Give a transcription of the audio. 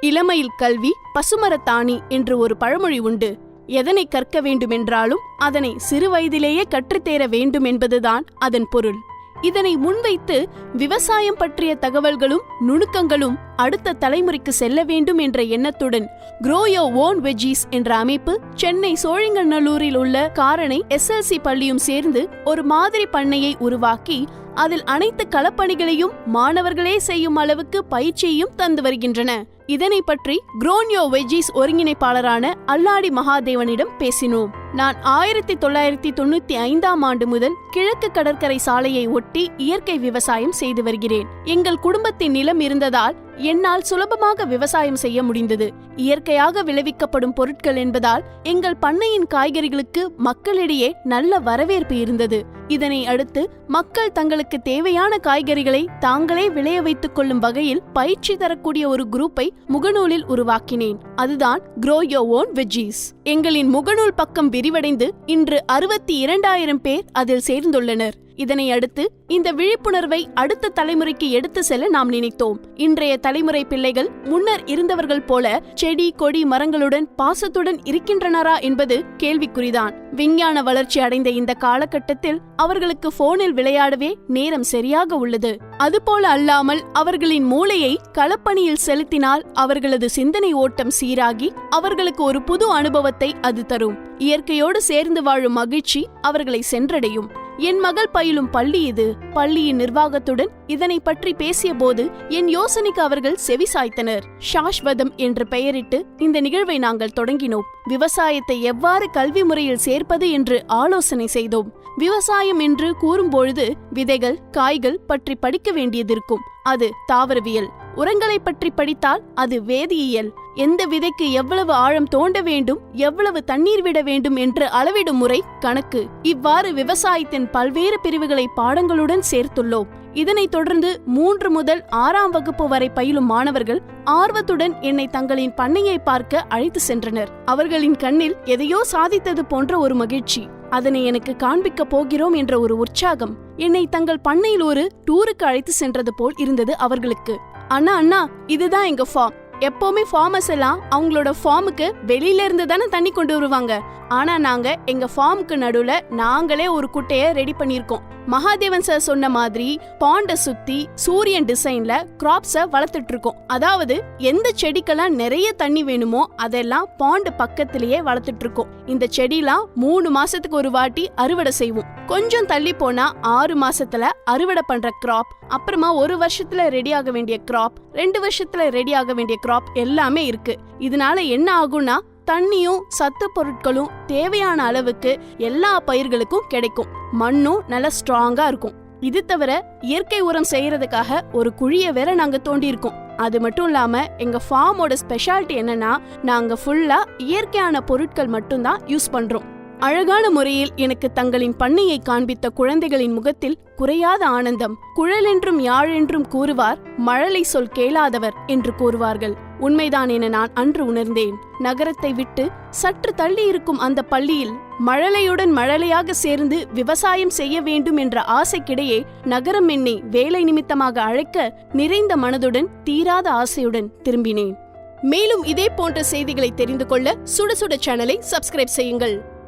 இளமையில் கல்வி பசுமரத்தாணி என்று ஒரு பழமொழி உண்டு. எதனை கற்க வேண்டுமென்றாலும் அதனை சிறு வயதிலேயே கற்றுத்தேர வேண்டும் என்பதுதான் அதன் பொருள். இதனை முன்வைத்து விவசாயம் பற்றிய தகவல்களும் நுணுக்கங்களும் அடுத்த தலைமுறைக்கு செல்ல வேண்டும் என்ற எண்ணத்துடன் குரோயோ ஓன் வெஜீஸ் என்ற அமைப்பு சென்னை சோழிங்கநல்லூரில் உள்ள காரணை எஸ்எல்சி பள்ளியும் சேர்ந்து ஒரு மாதிரி பண்ணையை உருவாக்கி அதில் அனைத்து களப்பணிகளையும் மாணவர்களே செய்யும் அளவுக்கு பயிற்சியையும் தந்து வருகின்றன. இதனை பற்றி குரோன்யோ வெஜிஸ் ஒருங்கிணைப்பாளரான அல்லாடி மகாதேவனிடம் பேசினோம். நான் ஆயிரத்தி தொள்ளாயிரத்தி தொண்ணூத்தி ஐந்தாம் ஆண்டு முதல் கிழக்கு கடற்கரை சாலையை ஒட்டி இயற்கை விவசாயம் செய்து வருகிறேன். எங்கள் குடும்பத்தின் நிலம் இருந்ததால் என்னால் சுலபமாக விவசாயம் செய்ய முடிந்தது. இயற்கையாக விளைவிக்கப்படும் பொருட்கள் என்பதால் எங்கள் பண்ணையின் காய்கறிகளுக்கு மக்களிடையே நல்ல வரவேற்பு இருந்தது. இதனை அடுத்து மக்கள் தங்களுக்கு தேவையான காய்கறிகளை தாங்களே விளைய வைத்துக் கொள்ளும் வகையில் பயிற்சி தரக்கூடிய ஒரு குரூப்பை முகநூலில் உருவாக்கினேன். அதுதான் க்ரோ யோ ஓன் வெஜ்ஜீஸ். எங்களின் முகநூல் பக்கம் விரிவடைந்து இன்று அறுபத்தி இரண்டாயிரம் பேர் அதில் சேர்ந்துள்ளனர். இதனை அடுத்து இந்த விழிப்புணர்வை அடுத்த தலைமுறைக்கு எடுத்து செல்ல நாம் நினைத்தோம். இன்றைய தலைமுறை பிள்ளைகள் முன்னர் இருந்தவர்கள் போல செடி கொடி மரங்களுடன் பாசத்துடன் இருக்கின்றனரா என்பது கேள்விக்குறிதான். விஞ்ஞான வளர்ச்சி அடைந்த இந்த காலகட்டத்தில் அவர்களுக்கு போனில் விளையாடவே நேரம் சரியாக உள்ளது. அதுபோல அல்லாமல் அவர்களின் மூளையை களப்பணியில் செலுத்தினால் அவர்களது சிந்தனை ஓட்டம் சீராகி அவர்களுக்கு ஒரு புது அனுபவத்தை அது தரும். இயற்கையோடு சேர்ந்து வாழும் மகிழ்ச்சி அவர்களை சென்றடையும். என் மகள் பயிலும் பள்ளி இது. பள்ளியின் நிர்வாகத்துடன் இதனை பற்றி பேசிய போது என் யோசனைக்கு அவர்கள் செவி சாய்த்தனர். சாஷ்வதம் என்று பெயரிட்டு இந்த நிகழ்வை நாங்கள் தொடங்கினோம். விவசாயத்தை எவ்வாறு கல்வி முறையில் சேர்ப்பது என்று ஆலோசனை செய்தோம். விவசாயம் என்று கூறும்பொழுது விதைகள் காய்கள் பற்றி படிக்க வேண்டியதிருக்கும். அது தாவரவியல். உரங்களை பற்றி படித்தால் அது வேதியியல். எந்த விதைக்கு எவ்வளவு ஆழம் தோண்ட வேண்டும் எவ்வளவு தண்ணீர் விட வேண்டும் என்று அளவிடும் முறை கணக்கு. இவ்வாறு விவசாயத்தின் பல்வேறு பிரிவுகளை பாடங்களுடன் சேர்த்துள்ளோம். இதனைத் தொடர்ந்து மூன்று முதல் ஆறாம் வகுப்பு வரை பயிலும் மாணவர்கள் ஆர்வத்துடன் என்னை தங்களின் பண்ணையை பார்க்க அழைத்து சென்றனர். அவர்களின் கண்ணில் எதையோ சாதித்தது போன்ற ஒரு மகிழ்ச்சி. அதனை எனக்கு காண்பிக்கப் போகிறோம் என்ற ஒரு உற்சாகம். என்னை தங்கள் பண்ணையில் ஒரு டூருக்கு அழைத்து சென்றது போல் இருந்தது அவர்களுக்கு. அண்ணா அண்ணா இதுதான் எங்க ஃபார்ம். எப்பவுமே ஃபார்மர்ஸ் எல்லாம் அவங்களோட ஃபார்முக்கு வெளியில இருந்து தானே தண்ணி கொண்டு வருவாங்க. ஆனா நாங்க எங்க ஃபார்முக்கு நடுவுல நாங்களே ஒரு குட்டைய ரெடி பண்ணிருக்கோம் மகாதேவன் சார் சொன்ன மாதிரி பாண்டை சுத்தி சூரியன் டிசைன்ல கிராப்ஸ வளர்த்துட்டு இருக்கோம் அதாவது எந்த செடிக்கெல்லாம் நிறைய தண்ணி வேணுமோ அதெல்லாம் பாண்ட் பக்கத்திலேயே வளர்த்துட்டு இருக்கோம் இந்த செடிலாம் மூணு மாசத்துக்கு ஒரு வாட்டி அறுவடை செய்வோம். கொஞ்சம் தள்ளி போனா ஆறு மாசத்துல அறுவடை பண்ற கிராப் அப்புறமா ஒரு வருஷத்துல ரெடி ஆக வேண்டிய கிராப் ரெண்டு வருஷத்துல ரெடி ஆக வேண்டிய கிராப் எல்லாமே இருக்கு. இதனால என்ன ஆகும்னா தண்ணியும் சத்து பொருட்களும் தேவையான அளவுக்கு எல்லா பயிர்களுக்கும் கிடைக்கும். மண்ணும் நல்லா ஸ்ட்ராங்கா இருக்கும். இது தவிர இயற்கை உரம் செய்யறதுக்காக ஒரு குழிய வேற நாங்க தோண்டியிருக்கோம். அது மட்டும் இல்லாம எங்க ஃபார்மோட ஸ்பெஷாலிட்டி என்னன்னா நாங்க ஃபுல்லா இயற்கையான பொருட்கள் மட்டும்தான் யூஸ் பண்றோம். அழகான முறையில் எனக்கு தங்களின் பண்ணையை காண்பித்த குழந்தைகளின் முகத்தில் குறையாத ஆனந்தம். குழலென்றும் யாழென்றும் கூறுவார் மழலை சொல் கேளாதவர் என்று கூறுவார்கள். உண்மைதான் என நான் அன்று உணர்ந்தேன். நகரத்தை விட்டு சற்று தள்ளி இருக்கும் அந்த பள்ளியில் மழலையுடன் மழலையாக சேர்ந்து விவசாயம் செய்ய வேண்டும் என்ற ஆசைக்கிடையே நகரம் என்னை வேலை நிமித்தமாக அழைக்க நிறைந்த மனதுடன் தீராத ஆசையுடன் திரும்பினேன். மேலும் இதே போன்ற செய்திகளை தெரிந்து கொள்ள சுட சுட சேனலை சப்ஸ்கிரைப் செய்யுங்கள்.